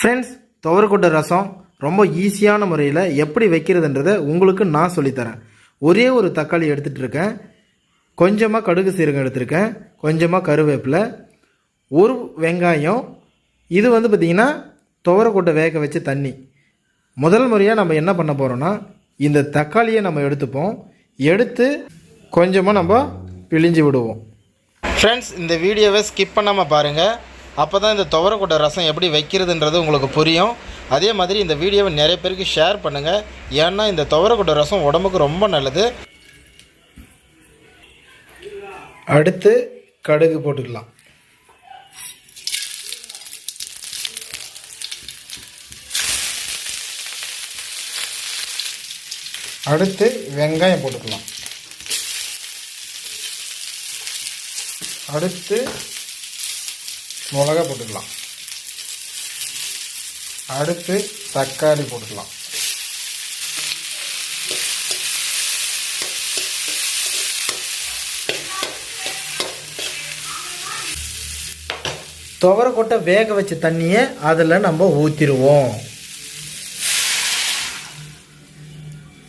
Friends துவரக்கொட்டை ரசம் ரொம்ப ஈஸியான முறையில் எப்படி வைக்கிறதுன்றதை உங்களுக்கு நான் சொல்லித்தரேன். ஒரே ஒரு தக்காளி எடுத்துகிட்டு இருக்கேன். கொஞ்சமாக கடுகு சீரகம் எடுத்திருக்கேன். கொஞ்சமாக கருவேப்பிலை. ஒரு வெங்காயம். இது வந்து பார்த்திங்கன்னா துவரக்கொட்டை வேக வச்ச தண்ணி. முதல் முறையாக நம்ம என்ன பண்ண போகிறோன்னா இந்த தக்காளியை நம்ம எடுத்துப்போம். எடுத்து கொஞ்சமாக நம்ம பிழிஞ்சு விடுவோம். ஃப்ரெண்ட்ஸ் இந்த வீடியோவை ஸ்கிப் பண்ணாமல் பாருங்கள் அப்போ தான் இந்த துவரக்கொட்டை ரசம் எப்படி வைக்கிறதுன்றது உங்களுக்கு புரியும். அதே மாதிரி இந்த வீடியோவை நிறைய பேருக்கு ஷேர் பண்ணுங்கள் ஏன்னா இந்த துவரக்கொட்டை ரசம் உடம்புக்கு ரொம்ப நல்லது. அடுத்து கடுகு போட்டுக்கலாம். அடுத்து வெங்காயம் போட்டுக்கலாம். அடுத்து மிளகா போட்டுக்கலாம். அடுத்து தக்காளி போட்டுக்கலாம். துவரக்கொட்டை வேக வச்ச தண்ணியை அதில் நம்ம ஊற்றிடுவோம்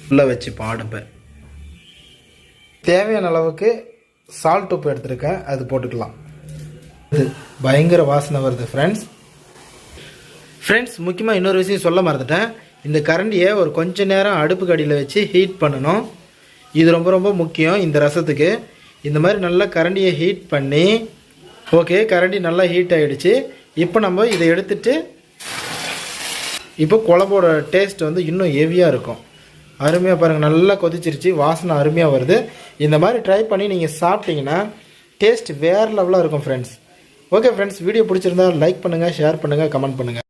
உள்ளே வச்சு பாடுப்பேன் தேவையான அளவுக்கு சால்ட் உப்பு எடுத்துருக்கேன் அது போட்டுக்கலாம். இது பயங்கர வாசனை வருது ஃப்ரெண்ட்ஸ் ஃப்ரெண்ட்ஸ் முக்கியமாக இன்னொரு விஷயம் சொல்ல மறந்துட்டேன். இந்த கரண்டியை ஒரு கொஞ்ச நேரம் அடுப்பு கடியில் வச்சு ஹீட் பண்ணணும். இது ரொம்ப ரொம்ப முக்கியம் இந்த ரசத்துக்கு. இந்த மாதிரி நல்லா கரண்டியை ஹீட் பண்ணி ஓகே கரண்டி நல்லா ஹீட் ஆகிடுச்சு இப்போ நம்ம இதை எடுத்துட்டு இப்போ குழம்போட டேஸ்ட் வந்து இன்னும் ஹெவியாக இருக்கும். அருமையாக பாருங்கள் நல்லா கொதிச்சிருச்சு. வாசனை அருமையாக வருது. இந்த மாதிரி ட்ரை பண்ணி நீங்கள் சாப்பிட்டீங்கன்னா டேஸ்ட் வேறு லெவலாக இருக்கும் ஃப்ரெண்ட்ஸ் ஓகே ஃப்ரெண்ட்ஸ் வீடியோ பிடிச்சிருந்தா லைக் பண்ணுங்கள் ஷேர் பண்ணுங்கள் கமெண்ட் பண்ணுங்கள்